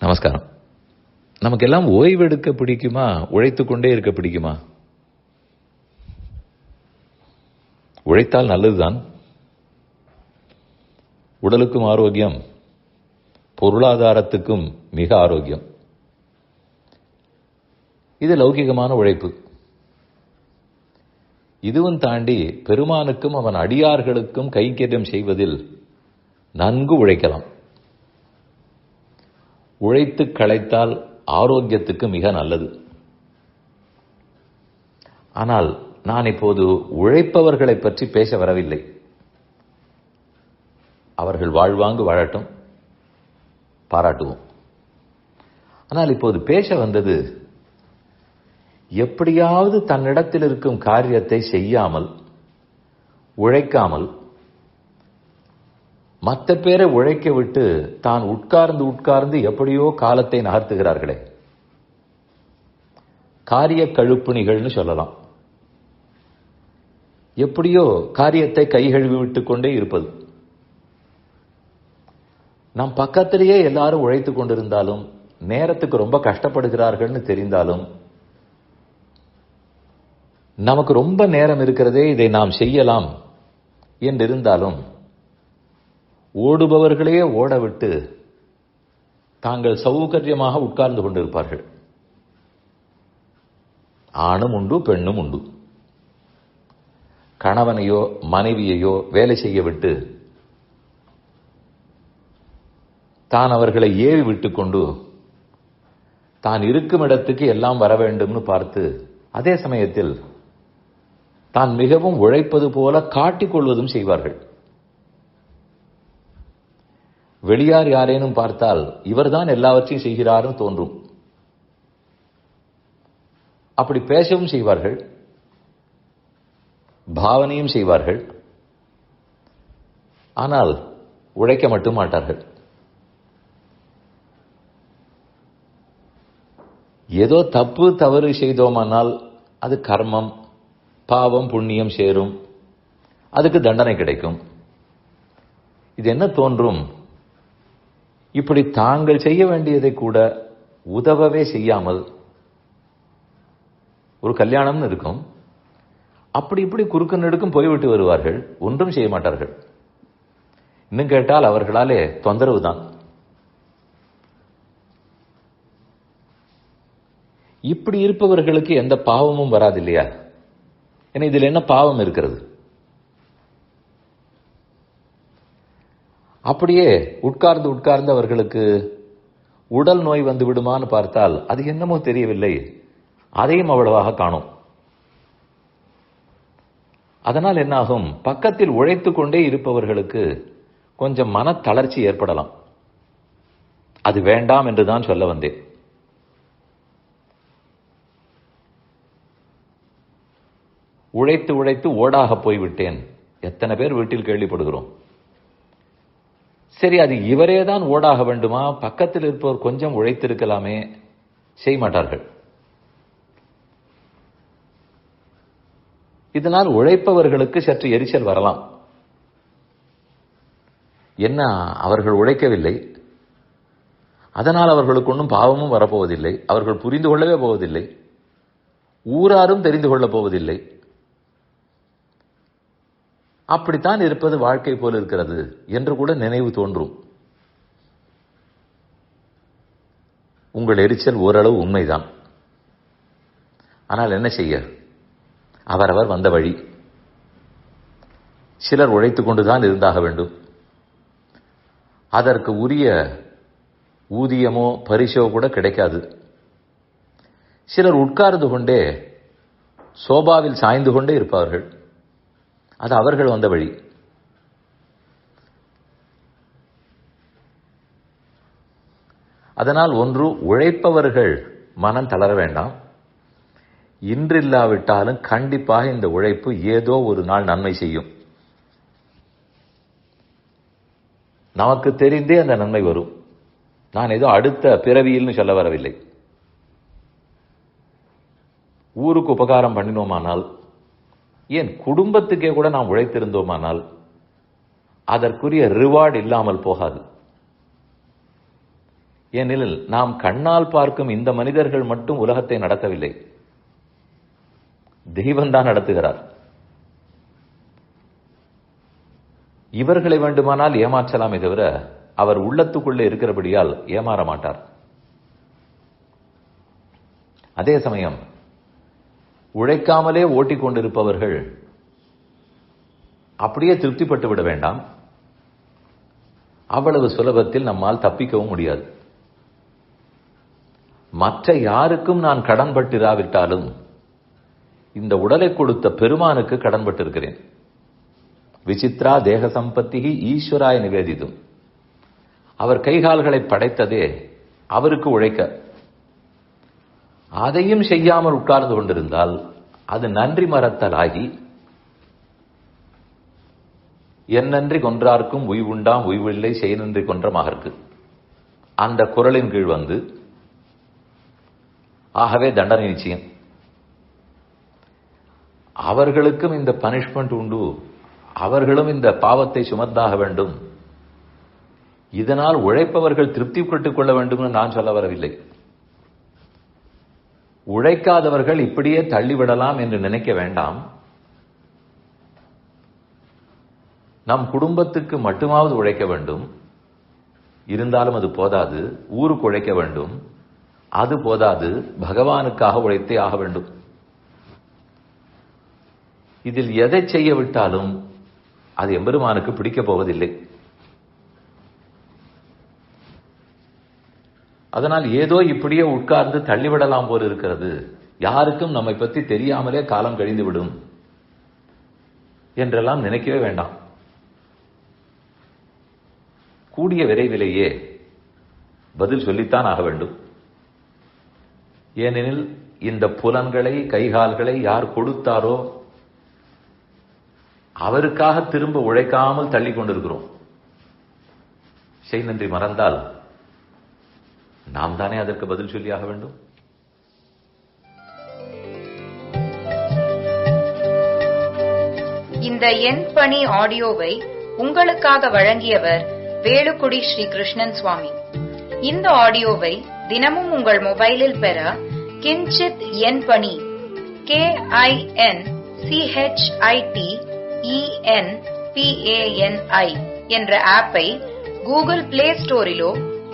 நமஸ்காரம். நமக்கெல்லாம் ஓய்வெடுக்க பிடிக்குமா? உழைத்துக் கொண்டே இருக்க பிடிக்குமா? உழைத்தால் நல்லதுதான். உடலுக்கும் ஆரோக்கியம் பொருளாதாரத்துக்கும் மிக ஆரோக்கியம். இது லௌகிகமான உழைப்பு. இதுவும் தாண்டி பெருமானுக்கும் அவன் அடியார்களுக்கும் கைங்கரியம் செய்வதில் நன்கு உழைக்கலாம். உழைத்து களைத்தால் ஆரோக்கியத்துக்கு மிக நல்லது. ஆனால் நான் இப்போது உழைப்பவர்களை பற்றி பேச வரவில்லை. அவர்கள் வாழ்வாங்கு வாழட்டும் பாராட்டுவோம். ஆனால் இப்போது பேச வந்தது எப்படியாவது தன்னிடத்தில் இருக்கும் காரியத்தை செய்யாமல் உழைக்காமல் மற்ற பேரை உழைக்க விட்டு தான் உட்கார்ந்து உட்கார்ந்து எப்படியோ காலத்தை நகர்த்துகிறார்களே. காரிய கழுப்புணிகள்னு சொல்லலாம். எப்படியோ காரியத்தை கைகழுவி விட்டு கொண்டே இருப்பது. நம் பக்கத்திலேயே எல்லாரும் உழைத்துக் கொண்டிருந்தாலும் நேரத்துக்கு ரொம்ப கஷ்டப்படுகிறார்கள்னு தெரிந்தாலும் நமக்கு ரொம்ப நேரம் இருக்கிறதே இதை நாம் செய்யலாம் என்றிருந்தாலும் ஓடுபவர்களே ஓடவிட்டு தாங்கள் சௌகரியமாக உட்கார்ந்து கொண்டிருப்பார்கள். ஆணும் உண்டு பெண்ணும் உண்டு. கணவனையோ மனைவியையோ வேலை செய்ய விட்டு தான் அவர்களை ஏவி விட்டு கொண்டு தான் இருக்கும் இடத்துக்கு எல்லாம் வர வேண்டும்னு பார்த்து அதே சமயத்தில் தான் மிகவும் உழைப்பது போல காட்டிக்கொள்வதும் செய்வார்கள். வெளியார் யாரேனும் பார்த்தால் இவர்தான் எல்லாவற்றையும் செய்கிறாரும் தோன்றும். அப்படி பேசவும் செய்வார்கள். பாவனையும் செய்வார்கள். ஆனால் உழைக்க மட்டும் மாட்டார்கள். ஏதோ தப்பு தவறு செய்தோமானால் அது கர்மம் பாவம் புண்ணியம் சேரும். அதுக்கு தண்டனை கிடைக்கும். இது என்ன தோன்றும்? இப்படி தாங்கள் செய்ய வேண்டியதை கூட உதவவே செய்யாமல் ஒரு கல்யாணம்னு இருக்கும். அப்படி இப்படி குறுக்கு நெடுக்கும் போய்விட்டு வருவார்கள். ஒன்றும் செய்ய மாட்டார்கள். இன்னும் கேட்டால் அவர்களாலே தொந்தரவு தான். இப்படி இருப்பவர்களுக்கு எந்த பாவமும் வராது இல்லையா? ஏன்னா இதில் என்ன பாவம் இருக்கிறது? அப்படியே உட்கார்ந்து உட்கார்ந்து அவர்களுக்கு உடல் நோய் வந்து விடுமான்னு பார்த்தால் அது என்னமோ தெரியவில்லை. அதையும் அவ்வளவாக காணும். அதனால் என்னாகும்? பக்கத்தில் உழைத்து கொண்டே இருப்பவர்களுக்கு கொஞ்சம் மன தளர்ச்சி ஏற்படலாம். அது வேண்டாம் என்று தான் சொல்ல வந்தேன். உழைத்து உழைத்து ஓடாக போய்விட்டேன். எத்தனை பேர் வீட்டில் கேள்விப்படுகிறோம். சரி அது இவரே தான் ஓடாக வேண்டுமா? பக்கத்தில் இருப்பவர் கொஞ்சம் உழைத்திருக்கலாமே. செய்ய மாட்டார்கள் இதனால் உழைப்பவர்களுக்கு சற்று எரிச்சல் வரலாம். என்ன அவர்கள் உழைக்கவில்லை? அதனால் அவர்களுக்கு ஒன்றும் பாவமும் வரப்போவதில்லை. அவர்கள் புரிந்து கொள்ளவே போவதில்லை. ஊராரும் தெரிந்து கொள்ளப் போவதில்லை. அப்படித்தான் இருப்பது வாழ்க்கை போல் இருக்கிறது என்று கூட நினைவு தோன்றும். உங்கள் எரிச்சல் ஓரளவு உண்மைதான். ஆனால் என்ன செய்ய? அவரவர் வந்த வழி. சிலர் உழைத்துக் கொண்டுதான் இருந்தாக வேண்டும். அதற்கு உரிய ஊதியமோ பரிசோ கூட கிடைக்காது. சிலர் உட்கார்ந்து கொண்டே சோபாவில் சாய்ந்து கொண்டே இருப்பார்கள். அது அவர்கள் வந்த வழி. அதனால் ஒன்று உழைப்பவர்கள் மனம் தளர வேண்டாம். இன்றில்லாவிட்டாலும் கண்டிப்பாக இந்த உழைப்பு ஏதோ ஒரு நாள் நன்மை செய்யும். நமக்கு தெரிந்தே அந்த நன்மை வரும். நான் ஏதோ அடுத்த பிறவியில்னு சொல்ல வரவில்லை. ஊருக்கு உபகாரம் பண்ணினோமானால் ஏன் குடும்பத்துக்கே கூட நாம் உழைத்திருந்தோமானால் அதற்குரிய ரிவார்டு இல்லாமல் போகாது. ஏனெனில் நாம் கண்ணால் பார்க்கும் இந்த மனிதர்கள் மட்டும் உலகத்தை நடத்தவில்லை. தெய்வம் தான் நடத்துகிறார். இவர்களை வேண்டுமானால் ஏமாற்றலாமே தவிர அவர் உள்ளத்துக்குள்ளே இருக்கிறபடியால் ஏமாற மாட்டார். அதே சமயம் உழைக்காமலே ஓட்டிக் கொண்டிருப்பவர்கள் அப்படியே திருப்திப்பட்டு விட வேண்டாம். அவ்வளவு சுலபத்தில் நம்மால் தப்பிக்கவும் முடியாது. மற்ற யாருக்கும் நான் கடன்பட்டிராவிட்டாலும் இந்த உடலை கொடுத்த பெருமானுக்கு கடன்பட்டிருக்கிறேன் விசித்ரா தேக சம்பத்தி ஈஸ்வராய நிவேதிதும். அவர் கைகால்களை படைத்ததே அவருக்கு உழைக்க அதையும் செய்யாமல் உட்கார்ந்து கொண்டிருந்தால் அது நன்றி மறத்தலாகி என் நன்றி கொன்றார்க்கும் உய்வுண்டாம் உய்வில்லை செய் நன்றி கொன்ற மகர்க்கு அந்த குரலின் கீழ் வந்து ஆகவே தண்டனை நிச்சயம். அவர்களுக்கும் இந்த பனிஷ்மெண்ட் உண்டு. அவர்களும் இந்த பாவத்தை சுமத்தாக வேண்டும். இதனால் உழைப்பவர்கள் திருப்தி பெற்றுக் கொள்ள வேண்டும் என்று நான் சொல்ல வரவில்லை. உழைக்காதவர்கள் இப்படியே தள்ளிவிடலாம் என்று நினைக்க வேண்டாம். நம் குடும்பத்துக்கு மட்டுமாவது உழைக்க வேண்டும். இருந்தாலும் அது போதாது. ஊருக்கு உழைக்க வேண்டும். அது போதாது. பகவானுக்காக உழைத்தே ஆக வேண்டும். இதில் எதை செய்ய விட்டாலும் அது எம்பெருமானுக்கு பிடிக்கப் போவதில்லை. அதனால் ஏதோ இப்படியே உட்கார்ந்து தள்ளிவிடலாம் போல் இருக்கிறது. யாருக்கும் நம்மை பற்றி தெரியாமலே காலம் கழிந்து விடும் என்றெல்லாம் நினைக்கவே வேண்டாம். கூடிய விரைவிலேயே பதில் சொல்லித்தான் ஆக வேண்டும். ஏனெனில் இந்த புலன்களை கைகால்களை யார் கொடுத்தாரோ அவருக்காக திரும்ப உழைக்காமல் தள்ளி கொண்டிருக்கிறோம். செய் நன்றி மறந்தால் நாம் தானே அதற்கு பதில் சொல்லியாக வேண்டும்? இந்த என் பணி ஆடியோவை உங்களுக்காக வழங்கியவர் வேலுக்குடி ஸ்ரீ கிருஷ்ணன் சுவாமி. இந்த ஆடியோவை தினமும் உங்கள் மொபைலில் பெற கிஞ்சித் என் பணி கே ஐ என் சிஹெச்ஐடி இஎன் பிஏஎன்ஐ என்ற ஆப்பை கூகுள் பிளே ஸ்டோரிலோ